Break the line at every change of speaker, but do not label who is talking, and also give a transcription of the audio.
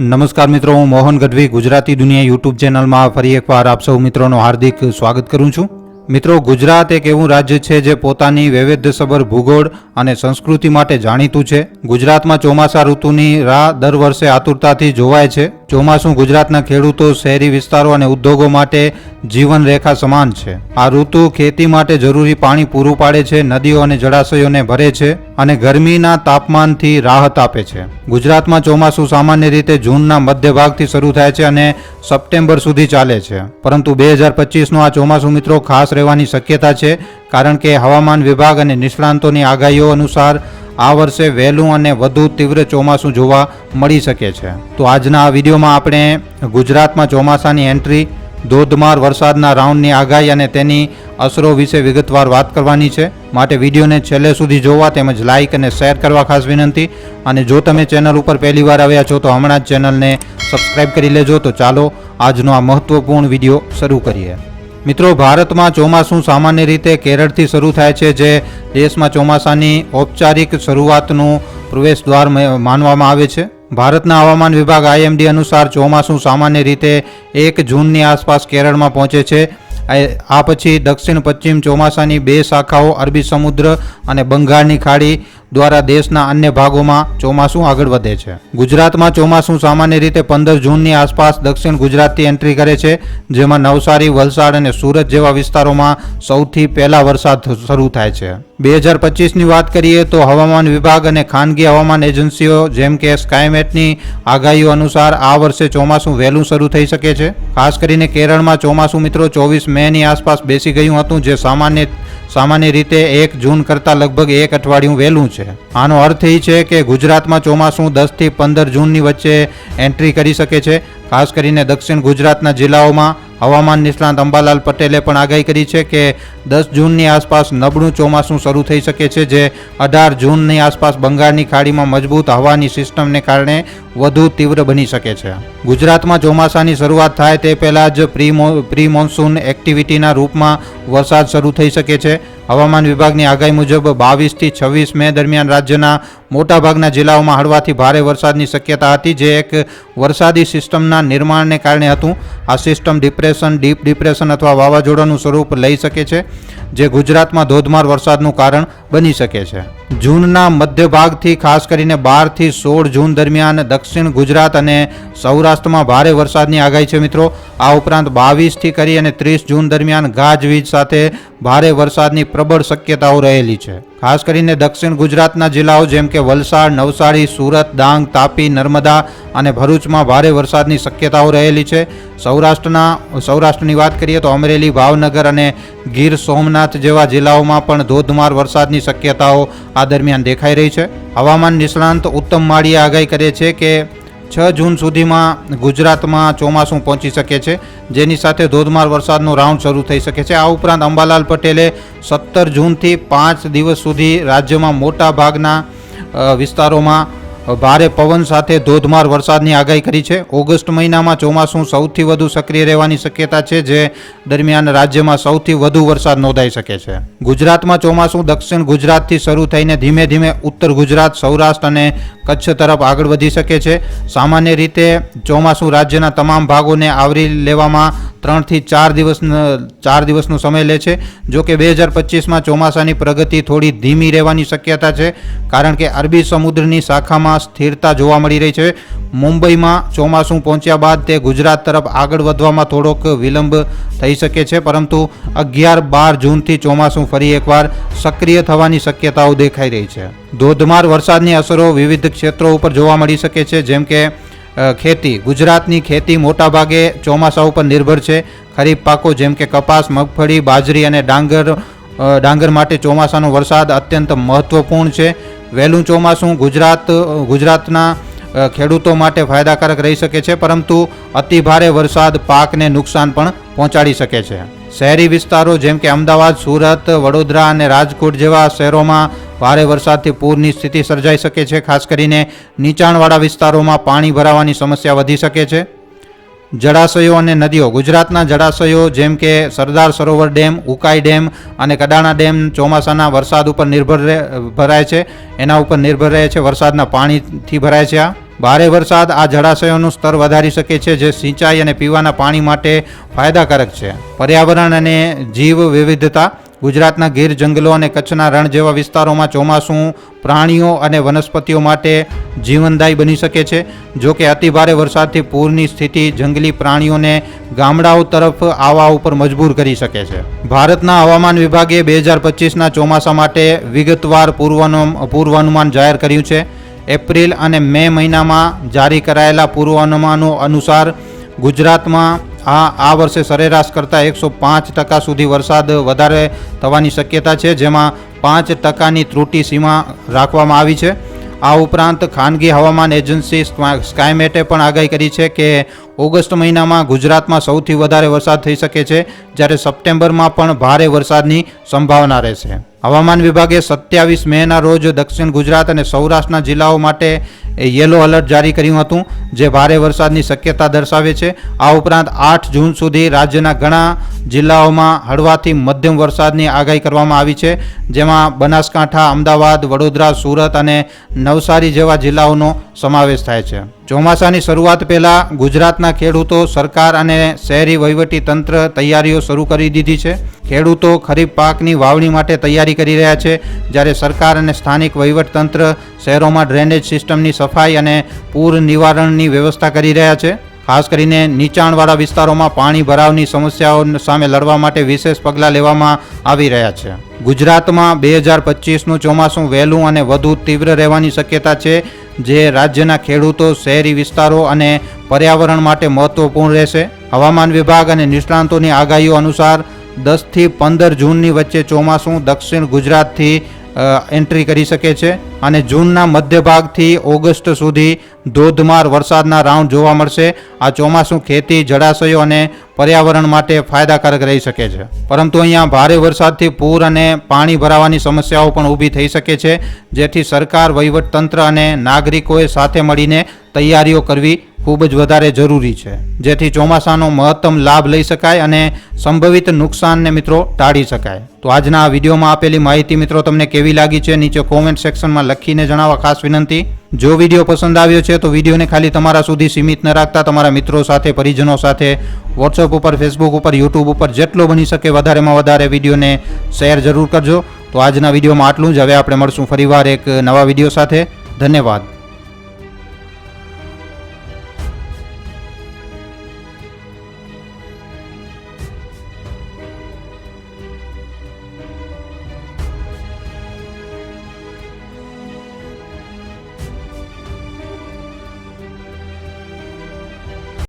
નમસ્કાર મિત્રો, હું મોહન ગઢવી, ગુજરાતી દુનિયા યુટ્યુબ ચેનલમાં ફરી એકવાર આપ સૌ મિત્રોનું હાર્દિક સ્વાગત કરું છું. મિત્રો, ગુજરાત એક એવું રાજ્ય છે જે પોતાની વૈવિધ્યસભર ભૂગોળ અને સંસ્કૃતિ માટે જાણીતું છે. ગુજરાતમાં ચોમાસા ઋતુની રાહ દર વર્ષે આતુરતાથી જોવાય છે. ચોમાસું ગુજરાતના ખેડૂતો, શહેરી વિસ્તારો અને ઉદ્યોગો માટે જીવનરેખા સમાન છે. આ ઋતુ ખેતી માટે જરૂરી પાણી પૂરું પાડે છે, નદીઓ અને જળાશયોને ભરે છે અને ગરમીના તાપમાનથી રાહત આપે છે. ગુજરાતમાં ચોમાસું સામાન્ય રીતે જૂનના મધ્ય ભાગથી શરૂ થાય છે અને સપ્ટેમ્બર સુધી ચાલે છે. પરંતુ બે હજાર પચીસનું આ ચોમાસું મિત્રો ખાસ રહેવાની શક્યતા છે, કારણ કે હવામાન વિભાગ અને નિષ્ણાંતોની આગાહીઓ અનુસાર આ વર્ષે વહેલું અને વધુ તીવ્ર ચોમાસું જોવા મળી શકે છે. તો આજના આ વિડીયોમાં આપણે ગુજરાતમાં ચોમાસાની એન્ટ્રી, ધોધમાર વરસાદના રાઉન્ડની આગાહી અને તેની અસરો વિશે વિગતવાર વાત કરવાની છે. માટે વિડીયોને છેલ્લે સુધી જોવા તેમજ લાઇક અને શેર કરવા ખાસ વિનંતી. અને જો તમે ચેનલ ઉપર પહેલીવાર આવ્યા છો તો હમણાં જ ચેનલને સબસ્ક્રાઇબ કરી લેજો. તો ચાલો આજનો આ મહત્વપૂર્ણ વીડિયો શરૂ કરીએ. મિત્રો, ભારતમાં ચોમાસું સામાન્ય રીતે કેરળથી શરૂ થાય છે, જે દેશમાં ચોમાસાની ઔપચારિક શરૂઆતનું પ્રવેશ દ્વાર માનવામાં આવે છે. ભારતના હવામાન વિભાગ આઈએમડી અનુસાર ચોમાસું સામાન્ય રીતે એક જૂનની આસપાસ કેરળમાં પહોંચે છે. આ પછી દક્ષિણ પશ્ચિમ ચોમાસાની બે શાખાઓ અરબી સમુદ્ર અને બંગાળની ખાડી દ્વારા દેશના અન્ય ભાગોમાં ચોમાસું આગળ વધે છે. ગુજરાતમાં ચોમાસું સામાન્ય રીતે પંદર જૂનની આસપાસ દક્ષિણ ગુજરાતથી એન્ટ્રી કરે છે, જેમાં નવસારી, વલસાડ અને સુરત જેવા વિસ્તારોમાં સૌથી પહેલા વરસાદ શરૂ થાય છે. બે હજાર પચીસની વાત કરીએ તો હવામાન વિભાગ અને ખાનગી હવામાન એજન્સીઓ, જેમ કે સ્કાયમેટની આગાહીઓ અનુસાર આ વર્ષે ચોમાસું વહેલું શરૂ થઈ શકે છે. ખાસ કરીને કેરળમાં ચોમાસું મિત્રો ચોવીસ મેની આસપાસ બેસી ગયું હતું, જે સામાન્ય સામાન્ય રીતે એક જૂન કરતાં લગભગ એક અઠવાડિયું વહેલું છે આનો અર્થ એ છે કે ગુજરાતમાં ચોમાસું દસથી પંદર જૂનની વચ્ચે એન્ટ્રી કરી શકે છે. ખાસ કરીને દક્ષિણ ગુજરાતના જિલ્લાઓમાં હવામાન નિષ્ણાંત અંબાલાલ પટેલે પણ આગાહી કરી છે કે દસ જૂનની આસપાસ નબળું ચોમાસું શરૂ થઈ શકે છે, જે અઢાર જૂનની આસપાસ બંગાળની ખાડીમાં મજબૂત હવાની સિસ્ટમને કારણે વધુ તીવ્ર બની શકે છે. ગુજરાતમાં ચોમાસાની શરૂઆત થાય તે પહેલાં જ પ્રી પ્રી મોન્સૂન એક્ટિવિટીના રૂપમાં વરસાદ શરૂ થઈ શકે છે. હવામાન વિભાગની આગાહી મુજબ બાવીસથી છવ્વીસ મે દરમિયાન રાજ્યના મોટાભાગના જિલ્લાઓમાં હળવાથી ભારે વરસાદની શક્યતા હતી, જે એક વરસાદી સિસ્ટમના નિર્માણને કારણે હતું. આ સિસ્ટમ ડિપ્રેશન ડીપ ડિપ્રેશન અથવા વાવાઝોડાનું સ્વરૂપ લઈ શકે છે, જે ગુજરાતમાં ધોધમાર વરસાદનું કારણ બની શકે છે. જૂનના મધ્ય ભાગથી ખાસ કરીને બારથી સોળ જૂન દરમિયાન દક્ષિણ ગુજરાત અને સૌરાષ્ટ્રમાં ભારે વરસાદની આગાહી છે મિત્રો. આ ઉપરાંત બાવીસથી કરી અને ત્રીસ જૂન દરમિયાન ગાજવીજ સાથે ભારે વરસાદની પ્રબળ શક્યતાઓ રહેલી છે. ખાસ કરીને દક્ષિણ ગુજરાતના જિલ્લાઓ જેમ કે વલસાડ, નવસારી, સુરત, ડાંગ, તાપી, નર્મદા અને ભરૂચમાં ભારે વરસાદની શક્યતાઓ રહેલી છે. સૌરાષ્ટ્રના, સૌરાષ્ટ્રની વાત કરીએ તો અમરેલી, ભાવનગર અને ગીર સોમનાથ જેવા જિલ્લાઓમાં પણ ધોધમાર વરસાદની શક્યતાઓ આ દરમિયાન દેખાઈ રહી છે. હવામાન નિષ્ણાંત ઉત્તમ માળીએ આગાહી કરે છે કે છ જૂન સુધીમાં ગુજરાતમાં ચોમાસું પહોંચી શકે છે, જેની સાથે ધોધમાર વરસાદનો રાઉન્ડ શરૂ થઈ શકે છે. આ ઉપરાંત અંબાલાલ પટેલે સત્તર જૂનથી પાંચ દિવસ સુધી રાજ્યમાં મોટા ભાગના વિસ્તારોમાં ભારે પવન સાથે ધોધમાર વરસાદની આગાહી કરી છે. ઓગસ્ટ મહિનામાં ચોમાસું સૌથી વધુ સક્રિય રહેવાની શક્યતા છે, જે દરમિયાન રાજ્યમાં સૌથી વધુ વરસાદ નોંધાઈ શકે છે. ગુજરાતમાં ચોમાસું દક્ષિણ ગુજરાતથી શરૂ થઈને ધીમે ધીમે ઉત્તર ગુજરાત, સૌરાષ્ટ્ર અને કચ્છ તરફ આગળ વધી શકે છે. સામાન્ય રીતે ચોમાસું રાજ્યના તમામ ભાગોને આવરી લેવામાં ત્રણથી ચાર દિવસ ચાર દિવસનો સમય લે છે. જો કે બે હજાર પચીસમાં ચોમાસાની પ્રગતિ થોડી ધીમી રહેવાની શક્યતા છે, કારણ કે અરબી સમુદ્રની શાખામાં સ્થિરતા જોવા મળી રહી છે. મુંબઈમાં ચોમાસું પહોંચ્યા બાદ તે ગુજરાત તરફ આગળ વધવામાં થોડોક વિલંબ થઈ શકે છે, પરંતુ અગિયાર બાર જૂનથી ચોમાસું ફરી એકવાર સક્રિય થવાની શક્યતાઓ દેખાઈ રહી છે. ધોધમાર વરસાદની અસરો વિવિધ ક્ષેત્રો ઉપર જોવા મળી શકે છે, જેમ કે ખેતી. ગુજરાતની ખેતી મોટાભાગે ચોમાસા ઉપર નિર્ભર છે. ખરીફ પાકો જેમ કે કપાસ, મગફળી, બાજરી અને ડાંગર ડાંગર માટે ચોમાસાનો વરસાદ અત્યંત મહત્વપૂર્ણ છે. વહેલું ચોમાસું ગુજરાત, ગુજરાતના ખેડૂતો માટે ફાયદાકારક રહી શકે છે, પરંતુ અતિભારે વરસાદ પાકને નુકસાન પણ પહોંચાડી શકે છે. શહેરી વિસ્તારો જેમ કે અમદાવાદ, સુરત, વડોદરા અને રાજકોટ જેવા શહેરોમાં ભારે વરસાદથી પૂરની સ્થિતિ સર્જાઈ શકે છે, ખાસ કરીને નીચાણવાળા વિસ્તારોમાં પાણી ભરાવાની સમસ્યા વધી શકે છે. જળાશયો અને નદીઓ, ગુજરાતના જળાશયો જેમ કે સરદાર સરોવર ડેમ, ઉકાઈ ડેમ અને કડાણા ડેમ ચોમાસાના વરસાદ ઉપર નિર્ભર ભરાય છે. એના ઉપર નિર્ભર રહે છે, વરસાદના પાણીથી ભરાય છે આ. ભારે વરસાદ આ જળાશયોનું સ્તર વધારી શકે છે, જે સિંચાઈ અને પીવાના પાણી માટે ફાયદાકારક છે. પર્યાવરણ અને જીવ વિવિધતા ગુજરાતના ગીર જંગલો અને કચ્છના રણ જેવા વિસ્તારોમાં ચોમાસું પ્રાણીઓ અને વનસ્પતિઓ માટે જીવનદાયી બની શકે છે. જો કે અતિભારે વરસાદથી પૂરની સ્થિતિ જંગલી પ્રાણીઓને ગામડાઓ તરફ આવવા ઉપર મજબૂર કરી શકે છે. ભારતના હવામાન વિભાગે બે હજાર પચીસના ચોમાસા માટે વિગતવાર પૂર્વાનુ પૂર્વાનુમાન જાહેર કર્યું છે. એપ્રિલ અને મે મહિનામાં જારી કરાયેલા પૂર્વાનુમાનો અનુસાર ગુજરાતમાં આ આ વર્ષે સરેરાશ કરતાં એકસો પાંચ ટકા સુધી વરસાદ વધારે થવાની શક્યતા છે, જેમાં પાંચ ટકાની ત્રુટિ સીમા રાખવામાં આવી છે. આ ઉપરાંત ખાનગી હવામાન એજન્સી સ્કા- સ્કાયમેટે પણ આગાહી કરી છે કે ઓગસ્ટ મહિનામાં ગુજરાતમાં સૌથી વધારે વરસાદ થઈ શકે છે, જ્યારે સપ્ટેમ્બરમાં પણ ભારે વરસાદની સંભાવના રહેશે. હવામાન વિભાગે સત્યાવીસ મેના રોજ દક્ષિણ ગુજરાત અને સૌરાષ્ટ્રના જિલ્લાઓ માટે યલો એલર્ટ જારી કર્યું હતું, જે ભારે વરસાદની શક્યતા દર્શાવે છે. આ ઉપરાંત આઠ જૂન સુધી રાજ્યના ઘણા જિલ્લાઓમાં હળવાથી મધ્યમ વરસાદની આગાહી કરવામાં આવી છે, જેમાં બનાસકાંઠા, અમદાવાદ, વડોદરા, સુરત અને નવસારી જેવા જિલ્લાઓનો સમાવેશ થાય છે. ચોમાસાની શરૂઆત પહેલાં ગુજરાતના ખેડૂતો સરકાર અને શહેરી વહીવટી તંત્ર તૈયારીઓ શરૂ કરી દીધી છે. ખેડૂતો ખરીફ પાકની વાવણી માટે તૈયારી કરી રહ્યા છે. જ્યારે સરકાર અને સ્થાનિક વહીવટતંત્ર શહેરોમાં ડ્રેનેજ સિસ્ટમની સફાઈ અને પૂર નિવારણની વ્યવસ્થા કરી રહ્યા છે. ખાસ કરીને નીચાણવાળા વિસ્તારોમાં પાણી ભરાવની સમસ્યાઓ સામે લડવા માટે વિશેષ પગલાં લેવામાં આવી રહ્યા છે. ગુજરાતમાં બે હજાર પચીસનું ચોમાસું વહેલું અને વધુ તીવ્ર રહેવાની શક્યતા છે, જે રાજ્યના ખેડૂતો, શહેરી વિસ્તારો અને પર્યાવરણ માટે મહત્વપૂર્ણ રહેશે. હવામાન વિભાગ અને નિષ્ણાંતોની આગાહીઓ અનુસાર દસથી પંદર જૂનની વચ્ચે ચોમાસું દક્ષિણ ગુજરાતથી એન્ટ્રી કરી શકે છે. અને જૂનના મધ્ય ભાગથી ઓગસ્ટ સુધી ધોધમાર વરસાદના રાઉન્ડ જોવા મળશે. આ ચોમાસું ખેતી, જળાશયો અને પર્યાવરણ માટે ફાયદાકારક રહી શકે છે. પરંતુ અહીંયા ભારે વરસાદથી પૂર અને પાણી ભરાવાની સમસ્યાઓ પણ ઊભી થઈ શકે છે, જેથી સરકાર વહીવટતંત્ર અને નાગરિકોએ સાથે મળીને તૈયારીઓ કરવી ખૂબ જ વધારે જરૂરી છે. જેથી ચોમાસાનો મહત્તમ લાભ લઈ શકાય અને સંભવિત નુકસાનને મિત્રો ટાળી શકાય. તો આજના આ વિડીયોમાં આપેલી માહિતી મિત્રો તમને કેવી લાગી છે? નીચે કોમેન્ટ સેક્શનમાં લખીને જણાવવા ખાસ વિનંતી. જો વીડિયો પસંદ આવ્યો છે, તો વિડીયોને ખાલી તમારા સુધી સીમિત ન રાખતા તમારા મિત્રો સાથે, પરિજનો સાથે વોટ્સઅપ ઉપર ફેસબુક ઉપર યુટ્યુબ ઉપર જેટલો બની શકે વધારેમાં વધારે વિડીયોને શેર જરૂર કરજો. તો આજના વિડીયોમાં આટલું જ. હવે આપણે મળશું ફરીવાર એક નવા વીડિયો સાથે. ધન્યવાદ.